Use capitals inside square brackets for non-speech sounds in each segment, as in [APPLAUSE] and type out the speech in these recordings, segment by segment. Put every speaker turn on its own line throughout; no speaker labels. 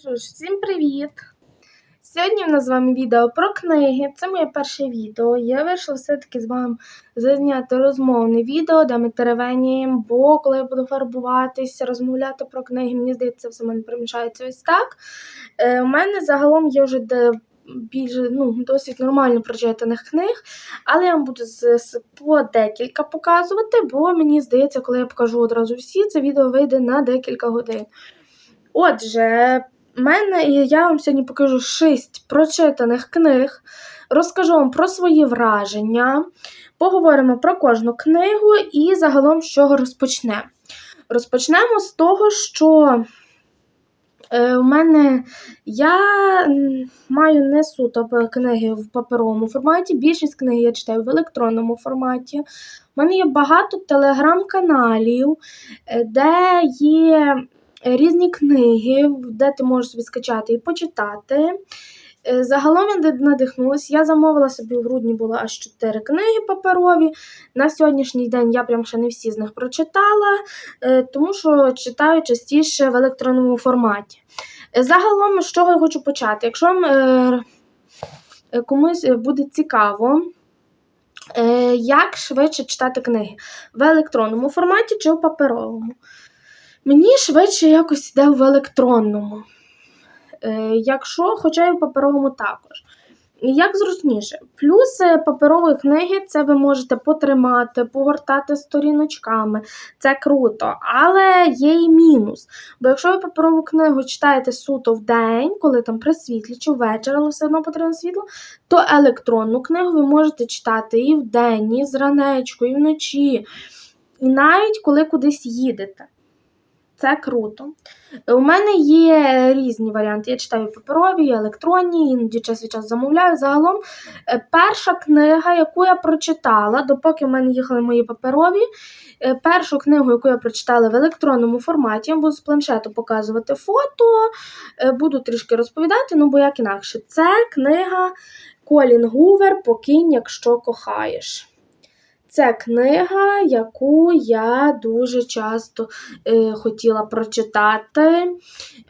Що ж, всім привіт! Сьогодні в нас з вами відео про книги. Це моє перше відео. Я вирішила все-таки з вами зазняти розмовне відео, де ми теревеніємо, бо коли я буду фарбуватися, розмовляти про книги, мені здається, все в мене примішається ось так. Е, у мене загалом є вже де більше ну, досить нормально прочитаних книг, але я вам буду з, з- по декілька показувати, бо мені здається, коли я покажу одразу всі, це відео вийде на декілька годин. Отже, мене я вам сьогодні покажу шість прочитаних книг, розкажу вам про свої враження, поговоримо про кожну книгу і загалом з чого розпочнемо. Розпочнемо з того, що е, у мене я маю не суто книги в паперовому форматі. Більшість книг я читаю в електронному форматі. У мене є багато телеграм-каналів, е, де є різні книги, де ти можеш собі скачати і почитати. Е, Загалом я надихнулася. Я замовила собі в грудні було аж 4 книги паперові. На сьогоднішній день я прям ще не всі з них прочитала, е, тому що читаю частіше в електронному форматі. Е, Загалом, з чого я хочу почати? Якщо вам комусь буде цікаво, як швидше читати книги в електронному форматі чи в паперовому. Мені швидше якось йде в електронному. Е, якщо, хоча й в паперовому також. Як зручніше. Плюси паперової книги це ви можете потримати, погортати сторіночками. Це круто. Але є і мінус. Бо якщо ви паперову книгу читаєте суто в день, коли там при світлі чи ввечері, але все одно потрібно світло, то електронну книгу ви можете читати і вдень, і зранечку, і вночі, і навіть коли кудись їдете. Це круто. У мене є різні варіанти. Я читаю паперові, електронні, іноді час від часу замовляю. Загалом, е, перша книга, яку я прочитала, допоки в мене їхали мої паперові, е, першу книгу, яку я прочитала в електронному форматі, я буду з планшету показувати фото, е, буду трішки розповідати, ну бо як інакше. Це книга Колін Гувер Покинь, якщо кохаєш. Це книга, яку я дуже часто е, хотіла прочитати.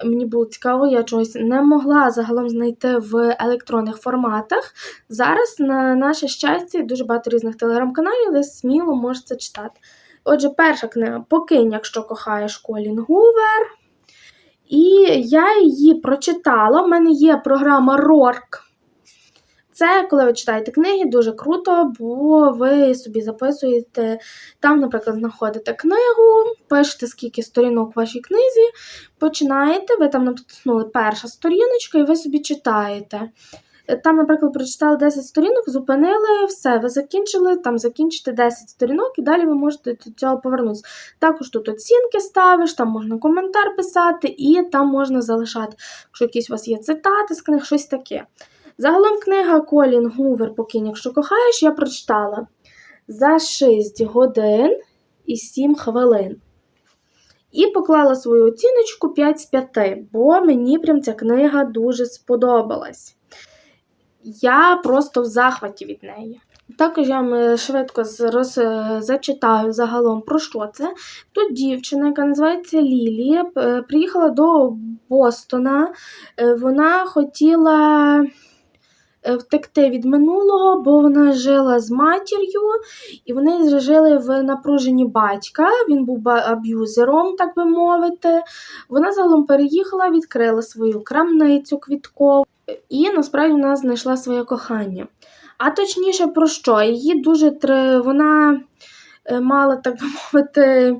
Мені було цікаво, я чогось не могла загалом знайти в електронних форматах. Зараз, на наше щастя, дуже багато різних телеграм-каналів, де сміло можете читати. Отже, перша книга Покинь, якщо кохаєш Колін Гувер. І я її прочитала. У мене є програма Рорк. Це коли ви читаєте книги, дуже круто, бо ви собі записуєте, там, наприклад, знаходите книгу, пишете, скільки сторінок в вашій книзі, починаєте, ви там натиснули перша сторіночка, і ви собі читаєте. Е, Там, наприклад, прочитали 10 сторінок, зупинили, все, ви закінчили, там закінчите 10 сторінок, і далі ви можете до цього повернутися. Також тут оцінки ставиш, там можна коментар писати, і там можна залишати, якщо якісь у вас є цитати з книг, щось таке. Загалом книга Колін Гувер Покинь, якщо кохаєш, я прочитала за 6 годин і 7 хвилин. І поклала свою оціночку 5 з 5, бо мені прям ця книга дуже сподобалась. Я просто в захваті від неї. Також я вам швидко роз, е, зачитаю загалом про що це. Тут дівчина, яка називається Лілі, е, приїхала до Бостона. Е, Вона хотіла втекти від минулого, бо вона жила з матір'ю, і вони жили в напруженні батька. Він був аб'юзером, так би мовити. Вона загалом переїхала, відкрила свою крамницю квіткову, і насправді вона знайшла своє кохання. А точніше, про що? Її дуже тр... вона е, мала, так би мовити,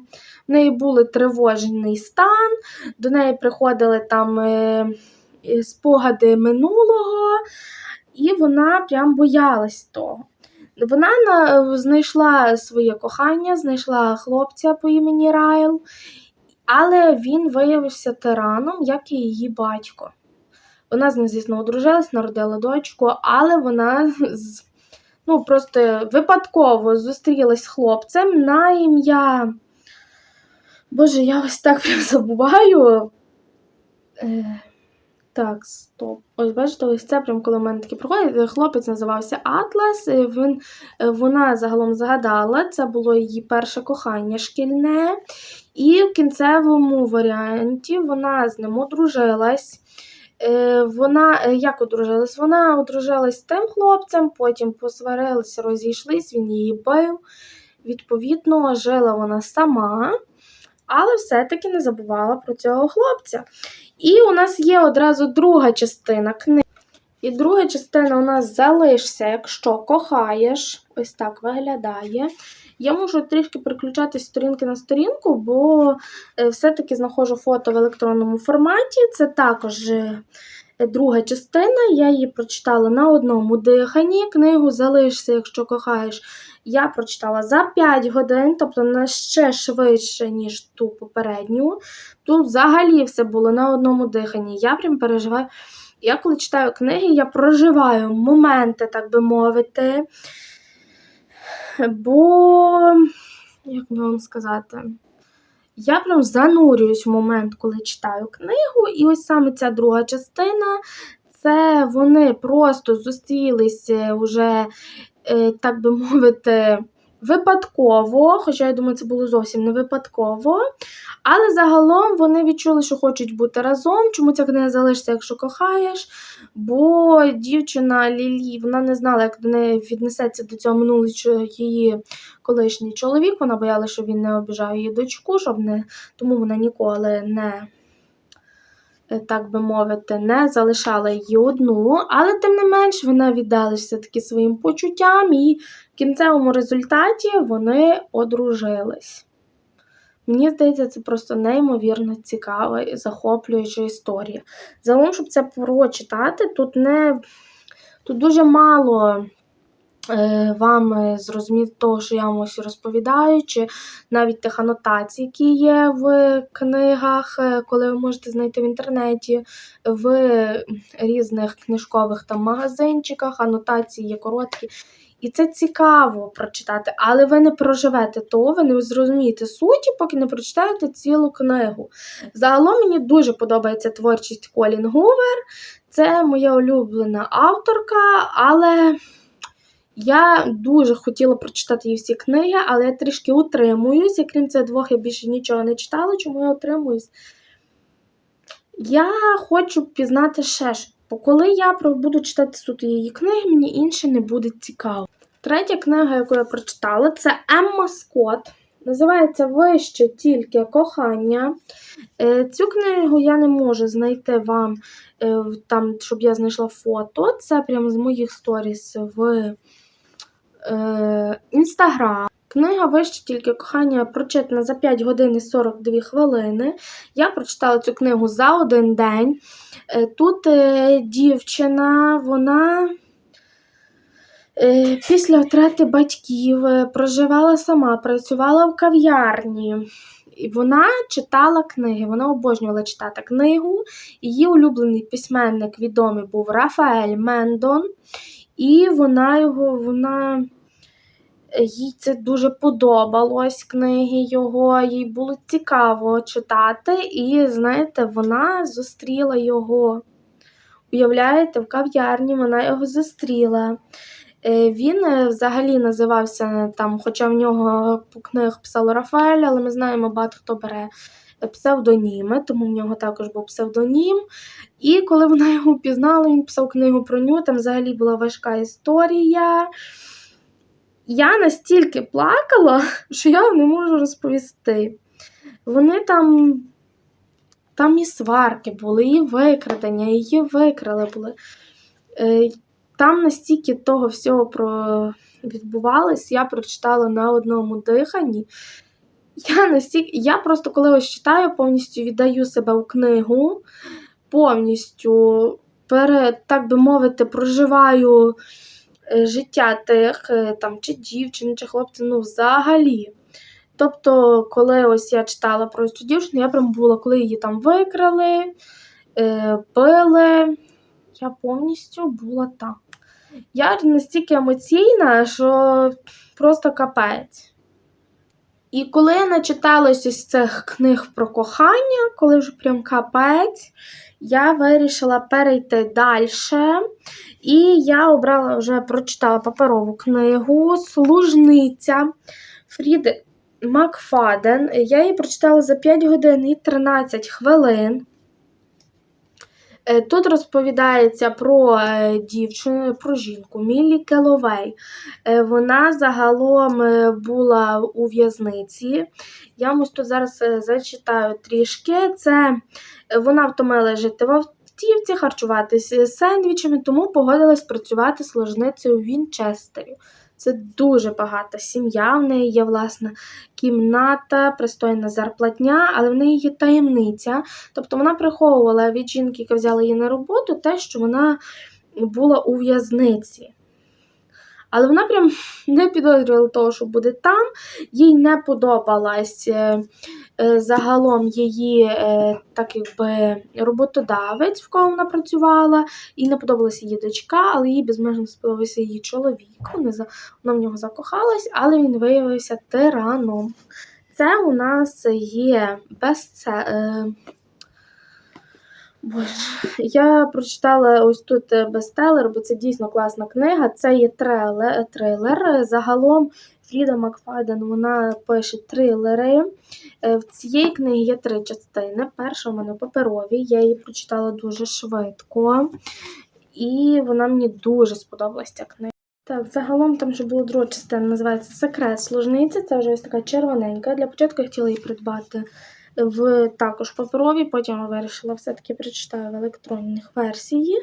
в неї був тривожний стан, до неї приходили там е, е, спогади минулого, і вона прям боялась того. Вона на, знайшла своє кохання, знайшла хлопця по імені Райл, але він виявився тираном, як і її батько. Вона з ним, звісно, одружилась, народила дочку, але вона ну, просто випадково зустрілась з хлопцем на ім'я. Боже, я ось так прям забуваю. Е, Так, стоп. Ось бачите, ось це прям коли в мене такі проходить. Хлопець називався Атлас. Він, е, вона загалом згадала, це було її перше кохання шкільне. І в кінцевому варіанті вона з ним одружилась. Е, Вона е, як одружилась? Вона одружилась з тим хлопцем, потім посварилися, розійшлись, він її бив. Відповідно, жила вона сама, але все-таки не забувала про цього хлопця. І у нас є одразу друга частина книги. І друга частина у нас залишся, якщо кохаєш. Ось так виглядає. Я можу трішки переключати сторінки на сторінку, бо е, все-таки знаходжу фото в електронному форматі. Це також е, друга частина. Я її прочитала на одному диханні. Книгу залишся, якщо кохаєш. Я прочитала за 5 годин, тобто на ще швидше, ніж ту попередню. Тут взагалі все було на одному диханні. Я прям переживаю. Я коли читаю книги, я проживаю моменти, так би мовити. Бо, як би вам сказати, я прям занурююсь в момент, коли читаю книгу. І ось саме ця друга частина. Це вони просто зустрілися вже, е, так би мовити, випадково, хоча я думаю, це було зовсім не випадково. Але загалом вони відчули, що хочуть бути разом. Чому ця книга залишиться, якщо кохаєш? Бо дівчина Лілі вона не знала, як до неї віднесеться до цього минулий її колишній чоловік. Вона боялася, що він не обіжав її дочку, щоб не тому вона ніколи не. е, Так би мовити, не залишала її одну, але тим не менш вона віддалася все-таки своїм почуттям, і в кінцевому результаті вони одружились. Мені здається, це просто неймовірно цікава і захоплююча історія. Загалом, щоб це прочитати, тут не тут дуже мало е, вам зрозуміти того, що я вам ось розповідаю, чи навіть тих анотацій, які є в книгах, е, коли ви можете знайти в інтернеті, в різних книжкових там магазинчиках, анотації є короткі. І це цікаво прочитати, але ви не проживете того, ви не зрозумієте суті, поки не прочитаєте цілу книгу. Загалом мені дуже подобається творчість Колін Гувер. Це моя улюблена авторка, але я дуже хотіла прочитати її всі книги, але я трішки утримуюсь. І крім цих двох, я більше нічого не читала, чому я утримуюсь. Я хочу пізнати ще щось. Бо коли я буду читати суто її книги, мені інше не буде цікаво. Третя книга, яку я прочитала, це Емма Скотт. Називається Вище тільки кохання. Е, Цю книгу я не можу знайти вам, е, там, щоб я знайшла фото. Це прямо з моїх сторіс в Інстаграм. Книга Вище тільки кохання прочитана за 5 годин і 42 хвилини. Я прочитала цю книгу за один день. Е, Тут е, дівчина, вона е, після втрати батьків проживала сама, працювала в кав'ярні. І вона читала книги, вона обожнювала читати книгу. Її улюблений письменник відомий був Рафаель Мендон, і вона його, вона їй це дуже подобалось книги його, їй було цікаво читати, і знаєте, вона зустріла його. Уявляєте, в кав'ярні вона його зустріла. Е, Він е, взагалі називався там, хоча в нього по книгах писав Рафаель, але ми знаємо, багато хто бере е, псевдоніми, тому в нього також був псевдонім. І коли вона його впізнала, він писав книгу про нього, там взагалі була важка історія. Я настільки плакала, [LAUGHS] що я не можу розповісти. Вони там. Там і сварки були, і викрадення, її викрали були. Е, Там настільки того всього про... відбувалось, я прочитала на одному диханні. Я настільки, я просто коли ось читаю, повністю віддаю себе у книгу, повністю, пере, так би мовити, проживаю життя тих е, там, чи дівчин, чи хлопців, ну взагалі. Тобто, коли ось я читала про цю дівчину, я прям була, коли її там викрали, е, били, я повністю була там. Я настільки емоційна, що просто капець. І коли я начиталась із цих книг про кохання, коли вже прям капець, я вирішила перейти далі. І я обрала вже прочитала паперову книгу Служниця Фріди Макфаден. Я її прочитала за 5 годин і 13 хвилин. Е, Тут розповідається про е, дівчину, про жінку Міллі Келовей. Е, Вона загалом була у в'язниці. Я вам тут зараз зачитаю трішки. Це вона втомила жити в автівці, харчуватися сендвічами, тому погодилась працювати служницею в Вінчестері. Це дуже багата сім'я. В неї є власна кімната, пристойна зарплатня, але в неї є таємниця. Тобто вона приховувала від жінки, яка взяла її на роботу, те, що вона була у в'язниці. Але вона прям не підозрювала того, що буде там. Їй не подобалась е, е, загалом її е, так якби роботодавець, в кого вона працювала, їй не подобалася її дочка, але їй безмежно сподобався її чоловік. Вона, в нього закохалась, але він виявився тираном. Це у нас є безце. Е, Боже, я прочитала ось тут е, бестселер, бо це дійсно класна книга. Це є трилер. Загалом Фріда Макфаден вона пише трилери. Е, В цієї книги є три частини. Перша у мене паперові, я її прочитала дуже швидко, і вона мені дуже сподобалась ця книга. Так, загалом там ще була друга частина, називається Секрет служниці. Це вже ось така червоненька. Для початку я хотіла її придбати в також паперовій, потім я вирішила все-таки прочитаю в електронних версії.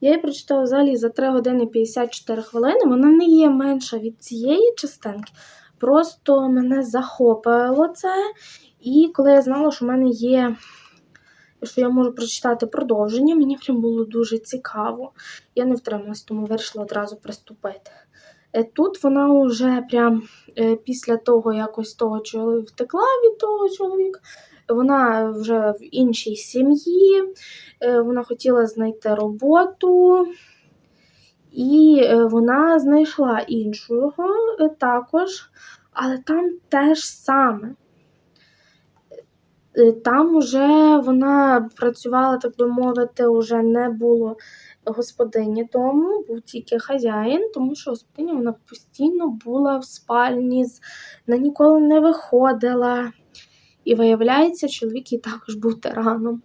Я її прочитала взагалі за 3 години 54 хвилини. Вона не є менша від цієї частинки. Просто мене захопило це. І коли я знала, що в мене є, що я можу прочитати продовження, мені прям було дуже цікаво. Я не втрималась, тому вирішила одразу приступити. Е, Тут вона вже прям е, після того, якось того чоловіка втекла від того чоловіка. Вона вже в іншій сім'ї, е, вона хотіла знайти роботу, і е, вона знайшла іншого е, також, але там теж саме. Там уже вона працювала, так би мовити, вже не було господині дому, був тільки хазяїн, тому що господиня вона постійно була в спальні, вона ніколи не виходила. І виявляється, чоловік їй також був тираном.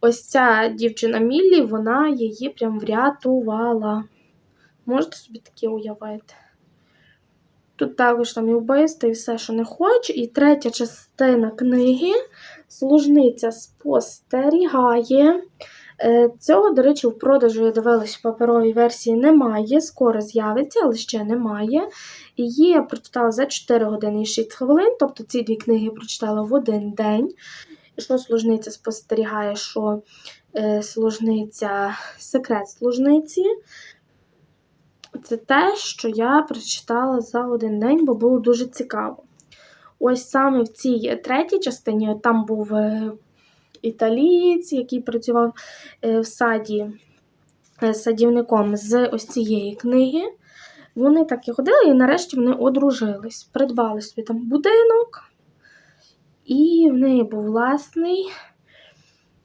Ось ця дівчина Міллі, вона її прям врятувала. Можете собі таке уявити? Тут також там і вбивство, і все, що не хоче. І третя частина книги служниця спостерігає. Е, Цього, до речі, в продажу я дивилась в паперовій версії немає. Скоро з'явиться, але ще немає. Її я прочитала за 4 години і 6 хвилин, тобто ці дві книги прочитала в один день. Що служниця спостерігає, що е, служниця, секрет служниці. Це те, що я прочитала за один день, бо було дуже цікаво. Ось саме в цій третій частині там був е, італієць, який працював е, в саді е, садівником з ось цієї книги. Вони так і ходили, і нарешті вони одружились, придбали собі там будинок, і в неї був власний.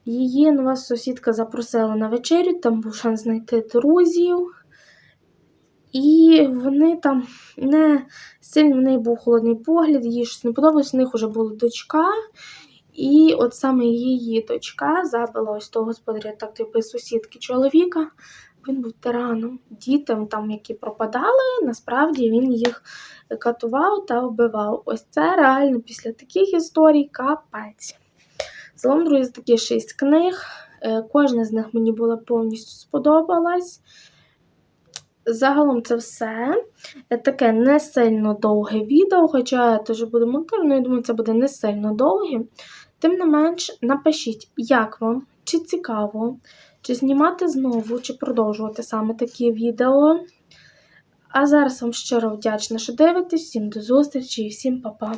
Її нова сусідка запросила на вечерю, там був шанс знайти друзів. І вони там не сильно в неї був холодний погляд, їй щось не подобалось, в них вже була дочка. І от саме її дочка забила ось того господаря, так типу сусідки чоловіка. Він був тираном. Дітям, там, які пропадали, насправді він їх катував та вбивав. Ось це реально після таких історій капець. Загалом, друзі, такі шість книг. Е, Кожна з них мені була повністю сподобалась. Загалом це все. Е, Таке не сильно довге відео, хоча я теж буду монтажною, я думаю, це буде не сильно довге. Тим не менш, напишіть, як вам, чи цікаво, чи знімати знову, чи продовжувати саме такі відео. А зараз вам щиро вдячна, що дивитесь. Всім до зустрічі і всім па-па.